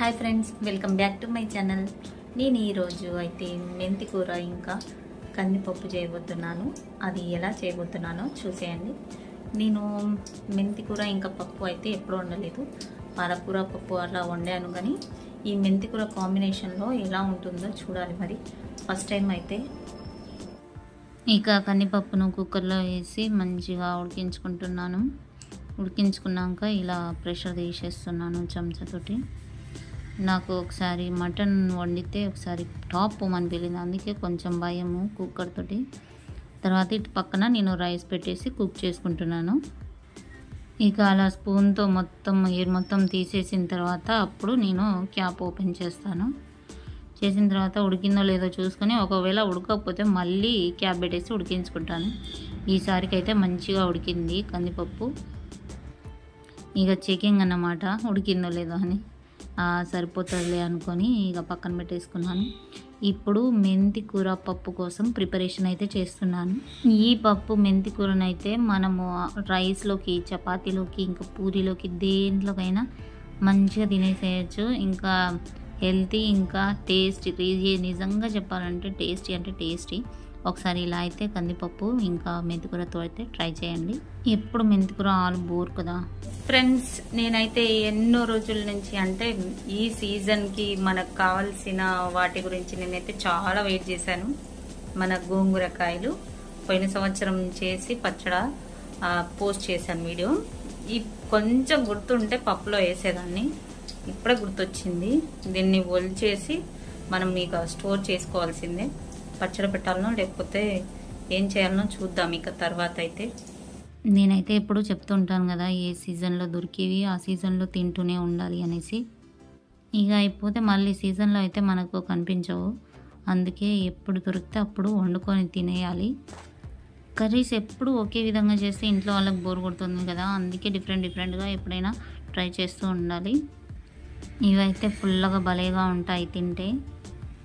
Hi friends welcome back to my channel. నేను ఈరోజు అయితే మెంతి కూర ఇంకా కందిపప్పు చేయబోతున్నాను. అది ఎలా చేయబోతున్నానో చూసేయండి. నేను మెంతి కూర ఇంకా పప్పు అయితే ఎప్పుడు వండలేదు. పాలకూర పప్పు అలా వండాను కానీ ఈ మెంతి కూర కాంబినేషన్లో ఎలా ఉంటుందో చూడాలి మరి. ఫస్ట్ టైం అయితే ఇక కందిపప్పును కుక్కర్లో వేసి మంచిగా ఉడికించుకుంటున్నాను. ఉడికించుకున్నాక ఇలా ప్రెషర్ తీసేస్తున్నాను చెంచాతోటి నాకు ఒకసారి మటన్ వండితే ఒకసారి టాప్ అని పెళ్ళింది అందుకే కొంచెం భయము కుక్కర్ తోటి తర్వాత ఇటు పక్కన నేను రైస్ పెట్టేసి కుక్ చేసుకుంటున్నాను. ఇక అలా స్పూన్తో మొత్తం ఎయిర్ మొత్తం తీసేసిన తర్వాత అప్పుడు నేను క్యాప్ ఓపెన్ చేస్తాను. చేసిన తర్వాత ఉడికిందో లేదో చూసుకొని ఒకవేళ ఉడకకపోతే మళ్ళీ క్యాప్ పెట్టేసి ఉడికించుకుంటాను. ఈసారికి అయితే మంచిగా ఉడికింది కందిపప్పు. ఇక చెకింగ్ అన్నమాట ఉడికిందో లేదో అని. సరిపోతుందిలే అనుకొని ఇక పక్కన పెట్టేసుకున్నాను. ఇప్పుడు మెంతి కూర పప్పు కోసం ప్రిపరేషన్ అయితే చేస్తున్నాను. ఈ పప్పు మెంతి కూరనైతే మనము రైస్లోకి చపాతీలోకి ఇంకా పూరీలోకి దేంట్లోకైనా మంచిగా తినేసేయచ్చు. ఇంకా హెల్తీ ఇంకా టేస్టీ. నిజంగా చెప్పాలంటే టేస్టీ అంటే టేస్టీ. ఒకసారి ఇలా అయితే కందిపప్పు ఇంకా మెంతికూరతో అయితే ట్రై చేయండి. ఎప్పుడు మెంతికూర ఆలు బోర్ కదా. ఫ్రెండ్స్ నేనైతే ఎన్నో రోజుల నుంచి అంటే ఈ సీజన్కి మనకు కావాల్సిన వాటి గురించి నేనైతే చాలా వెయిట్ చేశాను. మన గోంగూర కాయలు పోయిన సంవత్సరం చేసి పచ్చడ పోస్ట్ చేశాను వీడియో. ఈ కొంచెం గుర్తుంటే పప్పులో వేసేదాన్ని. ఇప్పుడే గుర్తొచ్చింది. దీన్ని ఒలిచేసి మనం మీకు స్టోర్ చేసుకోవాల్సిందే. పచ్చడి పెట్టాలనో లేకపోతే ఏం చేయాలనో చూద్దాం ఇక తర్వాత అయితే. నేనైతే ఎప్పుడు చెప్తుంటాను కదా ఏ సీజన్లో దొరికేవి ఆ సీజన్లో తింటూనే ఉండాలి అనేసి. ఇక అయిపోతే మళ్ళీ సీజన్లో అయితే మనకు కనిపించవు. అందుకే ఎప్పుడు దొరికితే అప్పుడు వండుకొని తినేయాలి. కర్రీస్ ఎప్పుడు ఒకే విధంగా చేస్తే ఇంట్లో వాళ్ళకి బోర్ కొడుతుంది కదా అందుకే డిఫరెంట్ డిఫరెంట్గా ఎప్పుడైనా ట్రై చేస్తూ ఉండాలి. ఇవైతే ఫుల్గా భలేగా ఉంటాయి తింటే.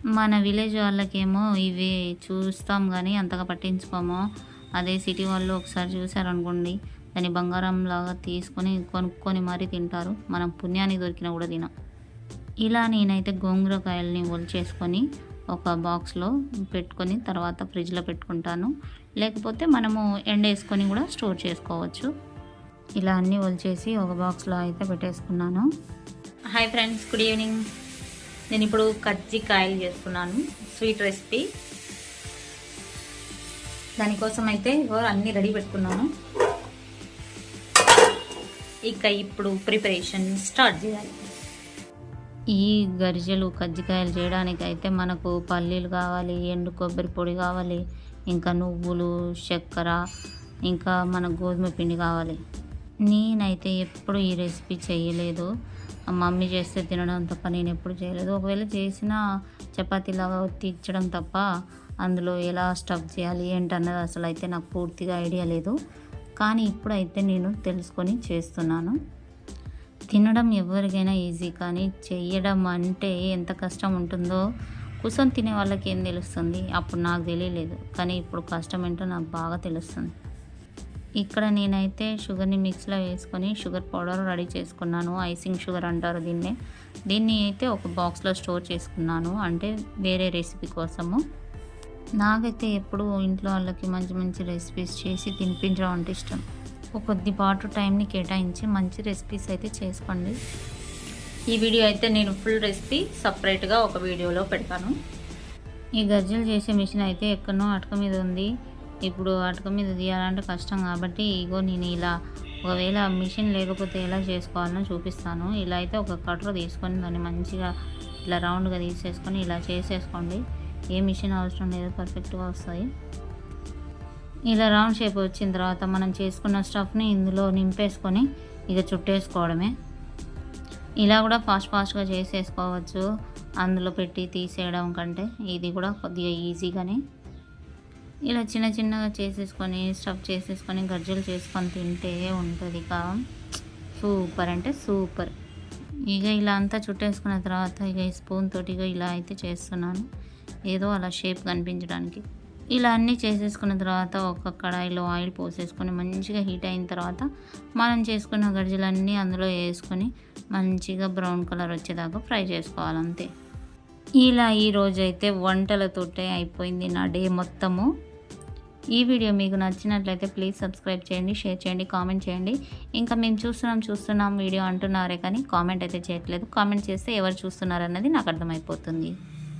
మన విలేజ్ వాళ్ళకేమో ఇవి చూస్తాం కానీ అంతగా పట్టించుకోము. అదే సిటీ వాళ్ళు ఒకసారి చూసారనుకోండి దాన్ని బంగారం లాగా తీసుకొని కొనుక్కొని మరీ తింటారు. మనం పుణ్యానికి దొరికినా కూడా తినం. ఇలా నేనైతే గోంగూరకాయల్ని ఒలిచేసుకొని ఒక బాక్స్లో పెట్టుకొని తర్వాత ఫ్రిడ్జ్లో పెట్టుకుంటాను. లేకపోతే మనము ఎండేసుకొని కూడా స్టోర్ చేసుకోవచ్చు. ఇలా అన్నీ ఒలిచేసి ఒక బాక్స్లో అయితే పెట్టేసుకున్నాను. Hi friends good evening. నేను ఇప్పుడు కజ్జికాయలు చేస్తున్నాను స్వీట్ రెసిపీ దానికోసం అయితే అన్నీ రెడీ పెట్టుకున్నాను. ఇక ఇప్పుడు ప్రిపరేషన్ స్టార్ట్ చేయాలి. ఈ గరిజెలు కజ్జికాయలు చేయడానికి అయితే మనకు పల్లీలు కావాలి ఎండు కొబ్బరి పొడి కావాలి ఇంకా నువ్వులు చక్కెర ఇంకా మన గోధుమ పిండి కావాలి. నేనైతే ఎప్పుడు ఈ రెసిపీ చేయలేదు. మమ్మీ చేస్తే తినడం తప్ప నేను ఎప్పుడు చేయలేదు. ఒకవేళ చేసిన చపాతీలాగా తీర్చడం తప్ప అందులో ఎలా స్టఫ్ చేయాలి ఏంటన్నది అసలు అయితే నాకు పూర్తిగా ఐడియా లేదు. కానీ ఇప్పుడైతే నేను తెలుసుకొని చేస్తున్నాను. తినడం ఎవరికైనా ఈజీ కానీ చేయడం అంటే ఎంత కష్టం ఉంటుందో కూర్చొని తినే వాళ్ళకి ఏం తెలుస్తుంది? అప్పుడు నాకు తెలియలేదు. కానీ ఇప్పుడు కష్టం ఏంటో నాకు బాగా తెలుస్తుంది. ఇక్కడ నేనైతే షుగర్ని మిక్స్లో వేసుకొని షుగర్ పౌడర్ రెడీ చేసుకున్నాను. ఐసింగ్ షుగర్ అంటారు దీన్నే. దీన్ని అయితే ఒక బాక్స్లో స్టోర్ చేసుకున్నాను. అంటే వేరే రెసిపీ కోసము. నాకైతే ఎప్పుడు ఇంట్లో వాళ్ళకి మంచి మంచి రెసిపీస్ చేసి తినిపించడం అంటే ఇష్టం. ఒక కొద్దిపాటు టైంని కేటాయించి మంచి రెసిపీస్ అయితే చేసుకోండి. ఈ వీడియో అయితే నేను ఫుల్ రెసిపీ సపరేట్గా ఒక వీడియోలో పెడతాను. ఈ గజ్జలు చేసే మిషన్ అయితే ఎక్కడనో అటక మీద ఉంది. ఇప్పుడు అటుక మీద తీయాలంటే కష్టం కాబట్టి ఇగో నేను ఇలా ఒకవేళ మిషన్ లేకపోతే ఎలా చేసుకోవాలనో చూపిస్తాను. ఇలా అయితే ఒక కటర్ తీసుకొని దాన్ని మంచిగా ఇలా రౌండ్గా తీసేసుకొని ఇలా చేసేసుకోండి. ఏ మిషన్ అవసరం లేదు పర్ఫెక్ట్గా వస్తాయి. ఇలా రౌండ్ షేప్ వచ్చిన తర్వాత మనం చేసుకున్న స్టఫ్ని ఇందులో నింపేసుకొని ఇక చుట్టేసుకోవడమే. ఇలా కూడా ఫాస్ట్ ఫాస్ట్గా చేసేసుకోవచ్చు. అందులో పెట్టి తీసేయడం కంటే ఇది కూడా కొద్దిగా ఈజీగానే ఇలా చిన్న చిన్నగా చేసేసుకొని స్టఫ్ చేసేసుకొని గజ్జలు చేసుకొని తింటే ఉంటుంది కా? సూపర్ అంటే సూపర్. ఇక ఇలా అంతా చుట్టేసుకున్న తర్వాత ఇక ఈ స్పూన్ తోటి ఇక ఇలా అయితే చేస్తున్నాను. ఏదో అలా షేప్ కనిపించడానికి. ఇలా అన్నీ చేసేసుకున్న తర్వాత ఒక కడాయిలో ఆయిల్ పోసేసుకొని మంచిగా హీట్ అయిన తర్వాత మనం చేసుకున్న గర్జలన్నీ అందులో వేసుకొని మంచిగా బ్రౌన్ కలర్ వచ్చేదాకా ఫ్రై చేసుకోవాలి అంతే ఇలా ఈ రోజైతే వంటలతోటే అయిపోయింది నా డే మొత్తము. ఈ వీడియో మీకు నచ్చినట్లయితే ప్లీజ్ సబ్స్క్రైబ్ చేయండి షేర్ చేయండి కామెంట్ చేయండి. ఇంకా మేము చూస్తున్నాం చూస్తున్నాం వీడియో అంటున్నారే కానీ కామెంట్ అయితే చేయట్లేదు. కామెంట్ చేస్తే ఎవరు చూస్తున్నారన్నది నాకు అర్థమైపోతుంది.